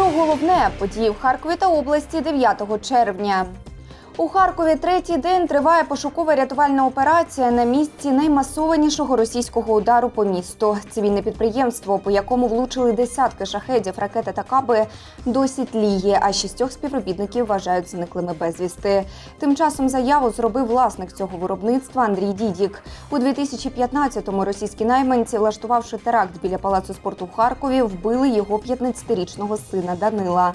Про головне події в Харкові та області 9 червня. У Харкові третій день триває пошукова рятувальна операція на місці наймасованішого російського удару по місту. Цивільне підприємство, по якому влучили десятки шахедів, ракети та каби, досі тліє, а шістьох співробітників вважають зниклими безвісти. Тим часом заяву зробив власник цього виробництва Андрій Дідік. У 2015-му російські найманці, влаштувавши теракт біля палацу спорту в Харкові, вбили його 15-річного сина Данила.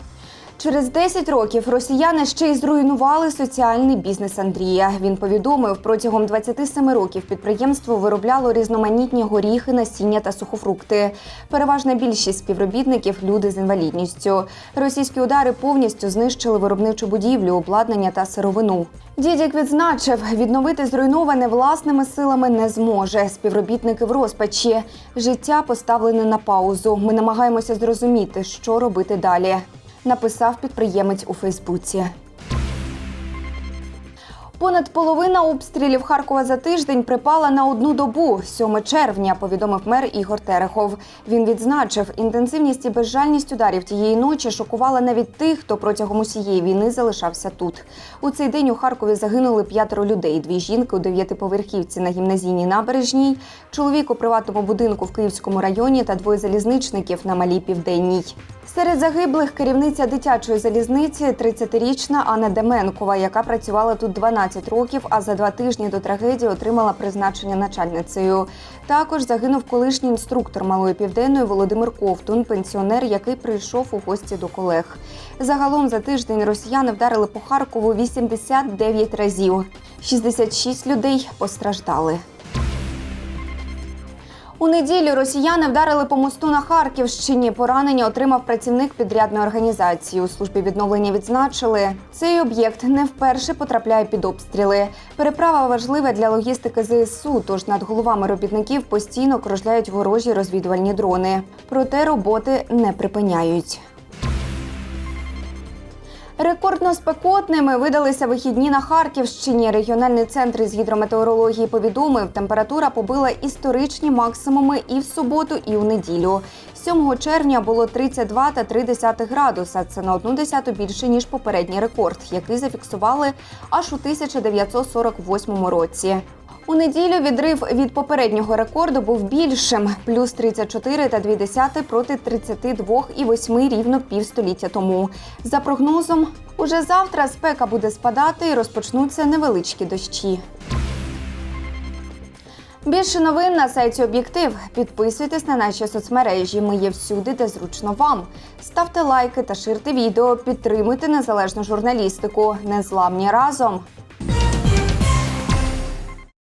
Через 10 років росіяни ще й зруйнували соціальний бізнес Андрія. Він повідомив, протягом 27 років підприємство виробляло різноманітні горіхи, насіння та сухофрукти. Переважна більшість співробітників люди з інвалідністю. Російські удари повністю знищили виробничу будівлю, обладнання та сировину. Дідік відзначив, відновити зруйноване власними силами не зможе. Співробітники в розпачі. Життя поставлене на паузу. Ми намагаємося зрозуміти, що робити далі написав підприємець у Фейсбуці. Понад половина обстрілів Харкова за тиждень припала на одну добу, 7 червня, повідомив мер Ігор Терехов. Він відзначив, інтенсивність і безжальність ударів тієї ночі шокувала навіть тих, хто протягом усієї війни залишався тут. У цей день у Харкові загинули п'ятеро людей: дві жінки у дев'ятиповерхівці на гімназійній набережній, чоловік у приватному будинку в Київському районі та двоє залізничників на малій південній. Серед загиблих керівниця дитячої залізниці, 30-річна Анна Деменкова, яка працювала тут 12 років, а за два тижні до трагедії отримала призначення начальницею. Також загинув колишній інструктор малої південної Володимир Ковтун, пенсіонер, який прийшов у гості до колег. Загалом за тиждень росіяни вдарили по Харкову 89 разів. 66 людей постраждали. У неділю росіяни вдарили по мосту на Харківщині. Поранення отримав працівник підрядної організації. У службі відновлення відзначили, цей об'єкт не вперше потрапляє під обстріли. Переправа важлива для логістики ЗСУ, тож над головами робітників постійно кружляють ворожі розвідувальні дрони. Проте роботи не припиняють. Рекордно спекотними видалися вихідні на Харківщині. Регіональний центр з гідрометеорології повідомив, температура побила історичні максимуми і в суботу, і в неділю. 7 червня було 32 та 3 градуса. Це на одну десяту більше ніж попередній рекорд, який зафіксували аж у 1948 році. У неділю відрив від попереднього рекорду був більшим плюс 34 та 2 десяти проти 32 і 8 рівно півстоліття тому. За прогнозом, уже завтра спека буде спадати і розпочнуться невеличкі дощі. Більше новин на сайті Об'єктив. Підписуйтесь на наші соцмережі. Ми є всюди, де зручно вам. Ставте лайки та ширте відео. Підтримуйте незалежну журналістику. Незламні разом.